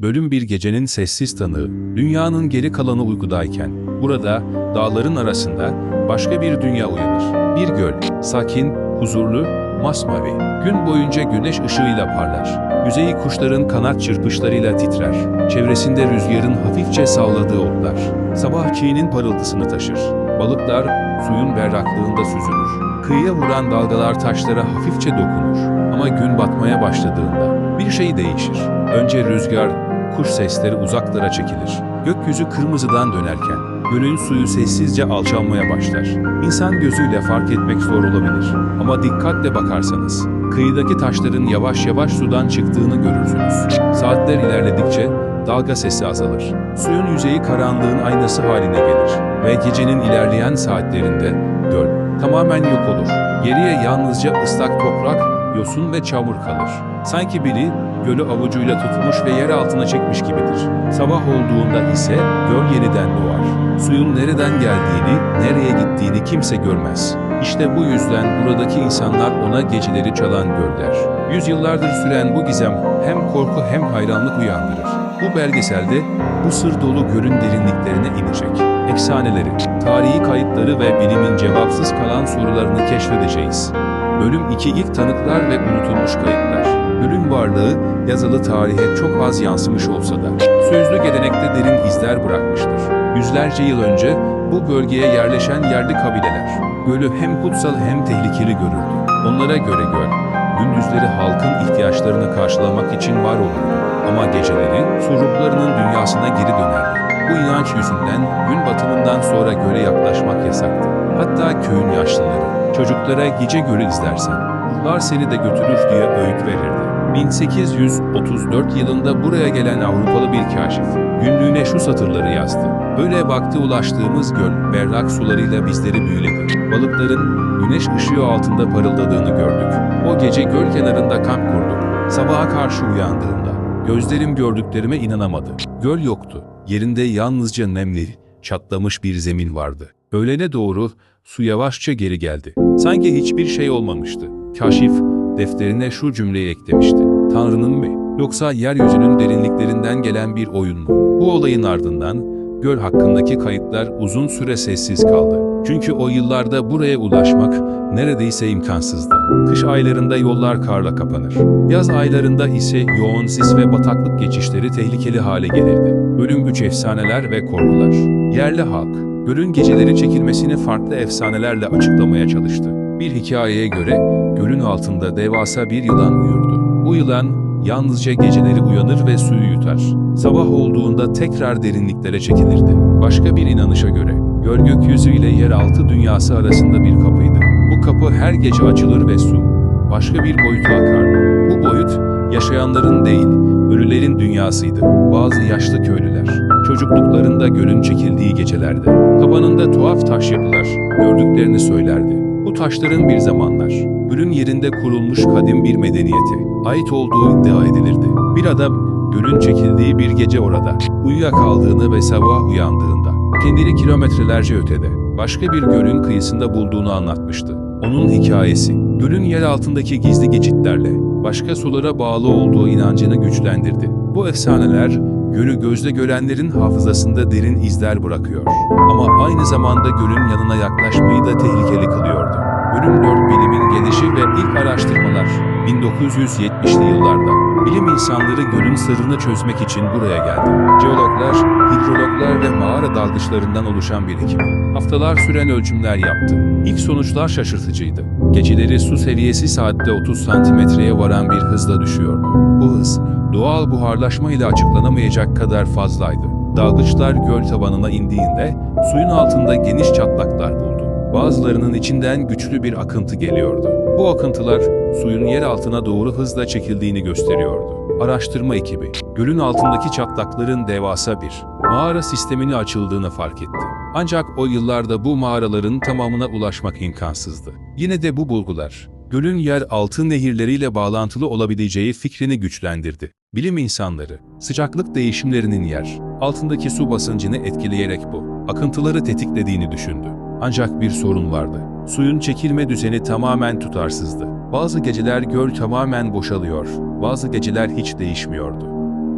Bölüm bir gecenin sessiz tanığı, dünyanın geri kalanı uykudayken, burada, dağların arasında, başka bir dünya uyanır. Bir göl, sakin, huzurlu, masmavi. Gün boyunca güneş ışığıyla parlar. Yüzeyi kuşların kanat çırpışlarıyla titrer. Çevresinde rüzgarın hafifçe salladığı otlar. Sabah çiğinin parıltısını taşır. Balıklar suyun berraklığında süzülür. Kıyıya vuran dalgalar taşlara hafifçe dokunur. Ama gün batmaya başladığında bir şey değişir. Önce rüzgar, kuş sesleri uzaklara çekilir. Gökyüzü kırmızıdan dönerken gölün suyu sessizce alçalmaya başlar. İnsan gözüyle fark etmek zor olabilir. Ama dikkatle bakarsanız kıyıdaki taşların yavaş yavaş sudan çıktığını görürsünüz. Saatler ilerledikçe dalga sesi azalır. Suyun yüzeyi karanlığın aynası haline gelir ve gecenin ilerleyen saatlerinde göl tamamen yok olur. Geriye yalnızca ıslak toprak, yosun ve çamur kalır. Sanki biri gölü avucuyla tutmuş ve yer altına çekmiş gibidir. Sabah olduğunda ise göl yeniden doğar. Suyun nereden geldiğini, nereye gittiğini kimse görmez. İşte bu yüzden buradaki insanlar ona geceleri çalan göl der. Yüzyıllardır süren bu gizem hem korku hem hayranlık uyandırır. Bu belgeselde bu sır dolu gölün derinliklerine inecek. Efsaneleri, tarihi kayıtları ve bilimin cevapsız kalan sorularını keşfedeceğiz. Bölüm 2 ilk tanıklar ve unutulmuş kayıtlar. Gölün varlığı yazılı tarihe çok az yansımış olsa da sözlü gelenekte derin izler bırakmıştır. Yüzlerce yıl önce bu bölgeye yerleşen yerli kabileler gölü hem kutsal hem tehlikeli görürdü. Onlara göre göl, gündüzleri halkın ihtiyaçlarını karşılamak için var olurdu. Ama geceleri suruplarının dünyasına geri dönerdi. Bu inanç yüzünden gün batımından sonra göle yaklaşmak yasaktı. Hatta köyün yaşlıları, çocuklara gece gölü izlersen, ruhlar seni de götürür diye öğüt verirdi. 1834 yılında buraya gelen Avrupalı bir kaşif, günlüğüne şu satırları yazdı. Böyle vakti ulaştığımız göl, berrak sularıyla bizleri büyüledi. Balıkların güneş ışığı altında parıldadığını gördük. O gece göl kenarında kamp kurduk. Sabaha karşı uyandığımda, gözlerim gördüklerime inanamadı. Göl yoktu. Yerinde yalnızca nemli, çatlamış bir zemin vardı. Öğlene doğru su yavaşça geri geldi. Sanki hiçbir şey olmamıştı. Kaşif defterine şu cümleyi eklemişti. Tanrı'nın mı? Yoksa yeryüzünün derinliklerinden gelen bir oyun mu? Bu olayın ardından göl hakkındaki kayıtlar uzun süre sessiz kaldı. Çünkü o yıllarda buraya ulaşmak neredeyse imkansızdı. Kış aylarında yollar karla kapanır. Yaz aylarında ise yoğun sis ve bataklık geçişleri tehlikeli hale gelirdi. Bölüm 3 efsaneler ve korkular. Yerli halk, gölün geceleri çekilmesini farklı efsanelerle açıklamaya çalıştı. Bir hikayeye göre gölün altında devasa bir yılan uyurdu. Bu yılan yalnızca geceleri uyanır ve suyu yutar. Sabah olduğunda tekrar derinliklere çekilirdi. Başka bir inanışa göre göl gökyüzü ile yeraltı dünyası arasında bir kapıydı. Bu kapı her gece açılır ve su başka bir boyuta akardı. Bu boyut yaşayanların değil, ölülerin dünyasıydı. Bazı yaşlı köylüler çocukluklarında gölün çekildiği gecelerde tabanında tuhaf taş yapılar gördüklerini söylerdi. Bu taşların bir zamanlar gölün yerinde kurulmuş kadim bir medeniyete ait olduğu iddia edilirdi. Bir adam gölün çekildiği bir gece orada uyuyakaldığını ve sabah uyandığında kendini kilometrelerce ötede başka bir gölün kıyısında bulduğunu anlatmıştı. Onun hikayesi gölün yer altındaki gizli geçitlerle başka sulara bağlı olduğu inancını güçlendirdi. Bu efsaneler gölü gözle görenlerin hafızasında derin izler bırakıyor. Ama aynı zamanda gölün yanına yaklaşmayı da tehlikeli kılıyordu. Bölüm 4 bilimin gelişi ve ilk araştırmalar 1970'li yıllarda bilim insanları gölün sırrını çözmek için buraya geldi. Jeologlar, hidrologlar ve mağara dalgıçlarından oluşan bir ekip haftalar süren ölçümler yaptı. İlk sonuçlar şaşırtıcıydı. Geceleri su seviyesi saatte 30 santimetreye varan bir hızla düşüyordu. Bu hız doğal buharlaşma ile açıklanamayacak kadar fazlaydı. Dalgıçlar göl tabanına indiğinde suyun altında geniş çatlaklar buldu. Bazılarının içinden güçlü bir akıntı geliyordu. Bu akıntılar suyun yer altına doğru hızla çekildiğini gösteriyordu. Araştırma ekibi, gölün altındaki çatlakların devasa bir mağara sistemini açıldığını fark etti. Ancak o yıllarda bu mağaraların tamamına ulaşmak imkansızdı. Yine de bu bulgular, gölün yer altı nehirleriyle bağlantılı olabileceği fikrini güçlendirdi. Bilim insanları, sıcaklık değişimlerinin yer altındaki su basıncını etkileyerek bu akıntıları tetiklediğini düşündü. Ancak bir sorun vardı. Suyun çekilme düzeni tamamen tutarsızdı. Bazı geceler göl tamamen boşalıyor, bazı geceler hiç değişmiyordu.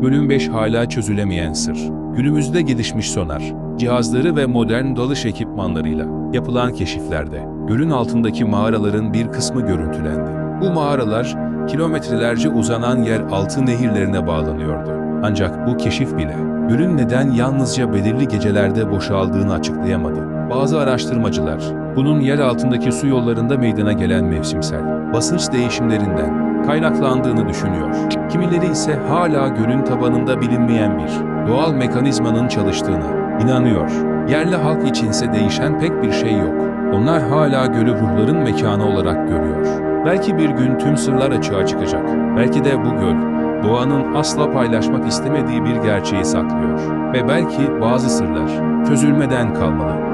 Bölüm 5 hala çözülemeyen sır. Günümüzde gelişmiş sonar, cihazları ve modern dalış ekipmanlarıyla yapılan keşiflerde gölün altındaki mağaraların bir kısmı görüntülendi. Bu mağaralar kilometrelerce uzanan yer altı nehirlerine bağlanıyordu. Ancak bu keşif bile gölün neden yalnızca belirli gecelerde boşaldığını açıklayamadı. Bazı araştırmacılar bunun yer altındaki su yollarında meydana gelen mevsimsel basınç değişimlerinden kaynaklandığını düşünüyor. Kimileri ise hala gölün tabanında bilinmeyen bir doğal mekanizmanın çalıştığına inanıyor. Yerli halk içinse değişen pek bir şey yok. Onlar hala gölü ruhların mekanı olarak görüyor. Belki bir gün tüm sırlar açığa çıkacak. Belki de bu göl, doğanın asla paylaşmak istemediği bir gerçeği saklıyor. Ve belki bazı sırlar çözülmeden kalmalı.